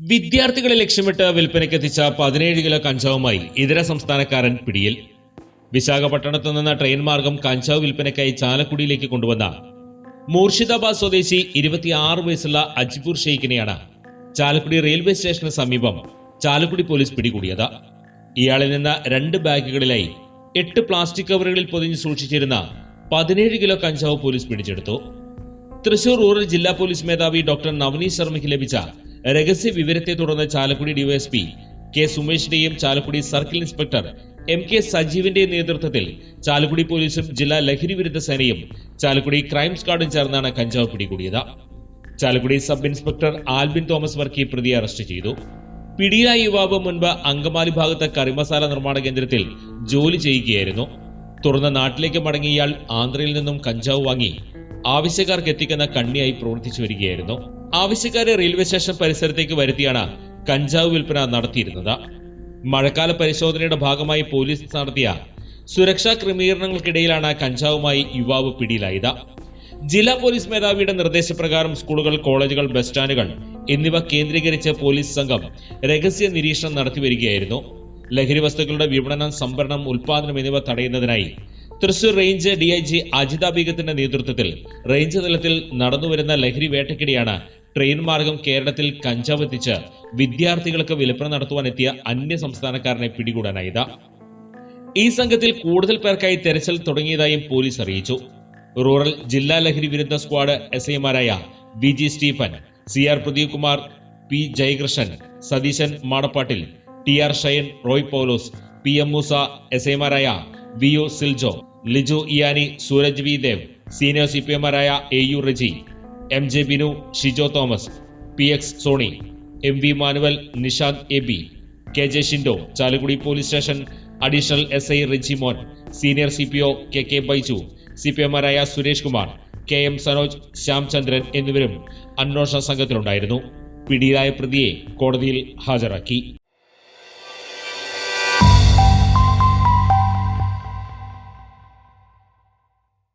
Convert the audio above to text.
വിദ്യാർത്ഥികളെ ലക്ഷ്യമിട്ട് വിൽപ്പനയ്ക്കെത്തിച്ച പതിനേഴ് കിലോ കഞ്ചാവുമായി ഇതര സംസ്ഥാനക്കാരൻ പിടിയിൽ. വിശാഖപട്ടണത്തു നിന്ന് ട്രെയിൻ മാർഗം കഞ്ചാവ് വിൽപ്പനയ്ക്കായി ചാലക്കുടിയിലേക്ക് കൊണ്ടുവന്ന മൂർഷിദാബാദ് സ്വദേശി ഇരുപത്തിയാറ് വയസ്സുള്ള അജ്പൂർ ഷെയ്ഖിനെയാണ് ചാലക്കുടി റെയിൽവേ സ്റ്റേഷന് സമീപം ചാലക്കുടി പോലീസ് പിടികൂടിയത്. ഇയാളിൽ നിന്ന് രണ്ട് ബാഗുകളിലായി എട്ട് പ്ലാസ്റ്റിക് കവറുകളിൽ പൊതിഞ്ഞ് സൂക്ഷിച്ചിരുന്ന പതിനേഴ് കിലോ കഞ്ചാവ് പോലീസ് പിടിച്ചെടുത്തു. തൃശൂർ റൂറൽ ജില്ലാ പോലീസ് മേധാവി ഡോക്ടർ നവനീത് ശർമ്മയ്ക്ക് ലഭിച്ച രഹസ്യ വിവരത്തെ തുടർന്ന് Chalakudy DYSP K സുമേഷിന്റെയും Chalakudy circle inspector M K സജീവിന്റെയും നേതൃത്വത്തിൽ ചാലക്കുടി പോലീസും ജില്ലാ ലഹരി വിരുദ്ധ സേനയും ചാലക്കുടി ക്രൈം സ്ക്വാഡും ചേർന്നാണ് കഞ്ചാവ് പിടികൂടിയത്. Chalakudy sub inspector Albin Thomas Varkey പ്രതിയെ അറസ്റ്റ് ചെയ്തു. പിടിയായ യുവാവ് മുൻപ് അങ്കമാലി ഭാഗത്തെ കറിമസാല നിർമ്മാണ കേന്ദ്രത്തിൽ ജോലി ചെയ്യുകയായിരുന്നു. തുടർന്ന് നാട്ടിലേക്ക് മടങ്ങിയ ഇയാൾ ആന്ധ്രയിൽ നിന്നും കഞ്ചാവ് വാങ്ങി ആവശ്യക്കാർക്ക് എത്തിക്കുന്ന കണ്ണിയായി പ്രവർത്തിച്ചു വരികയായിരുന്നു. ആവശ്യക്കാരെ റെയിൽവേ സ്റ്റേഷൻ പരിസരത്തേക്ക് വരുത്തിയാണ് കഞ്ചാവ് വിൽപ്പന നടത്തിയിരുന്നത്. മഴക്കാല പരിശോധനയുടെ ഭാഗമായി പോലീസ് നടത്തിയ സുരക്ഷാ ക്രമീകരണങ്ങൾക്കിടയിലാണ് കഞ്ചാവുമായി യുവാവ് പിടിയിലായത്. ജില്ലാ പോലീസ് മേധാവിയുടെ നിർദ്ദേശപ്രകാരം സ്കൂളുകൾ കോളേജുകൾ ബസ് സ്റ്റാൻഡുകൾ എന്നിവ കേന്ദ്രീകരിച്ച് പോലീസ് സംഘം രഹസ്യ നിരീക്ഷണം നടത്തിവരികയായിരുന്നു ലഹരി വസ്തുക്കളുടെ വിപണനം സംഭരണം ഉൽപാദനം എന്നിവ തടയുന്നതിനായി Thrissur range D I G Ajitha ബീഗത്തിന്റെ നേതൃത്വത്തിൽ റേഞ്ച് തലത്തിൽ നടന്നുവരുന്ന ലഹരി വേട്ടക്കിടെയാണ് ട്രെയിൻ മാർഗം കേരളത്തിൽ കഞ്ചാവ് എത്തിച്ച് വിദ്യാർത്ഥികൾക്ക് വിൽപ്പന നടത്തുവാനെത്തിയ അന്യ സംസ്ഥാനക്കാരനെ പിടികൂടാനായത്. ഈ സംഘത്തിൽ കൂടുതൽ പേർക്കായി തെരച്ചിൽ തുടങ്ങിയതായും പോലീസ് അറിയിച്ചു. റൂറൽ ജില്ലാ ലഹരി വിരുദ്ധ സ്ക്വാഡ് എസ് ഐമാരായ V G Stephen C R Pradeep Kumar P Jayakrishnan Satheeshan Madappattil T R Shayan Roy Paulose P M Moosa S ഐമാരായ V O Siljo Liju Iyani Sooraj V Dev senior C P എമാരായ A U Reji M J Binu Shijo Thomas P X Sony M V Manuel Nishad A B K J Shindo Chalakudy police station additional S I Rijimon senior C P O K K Baiju C P എമാരായ Suresh Kumar K M Sanoj Shyamchandran എന്നിവരും അന്വേഷണ സംഘത്തിലുണ്ടായിരുന്നു. പിടിയിലായ പ്രതിയെ കോടതിയിൽ ഹാജരാക്കി.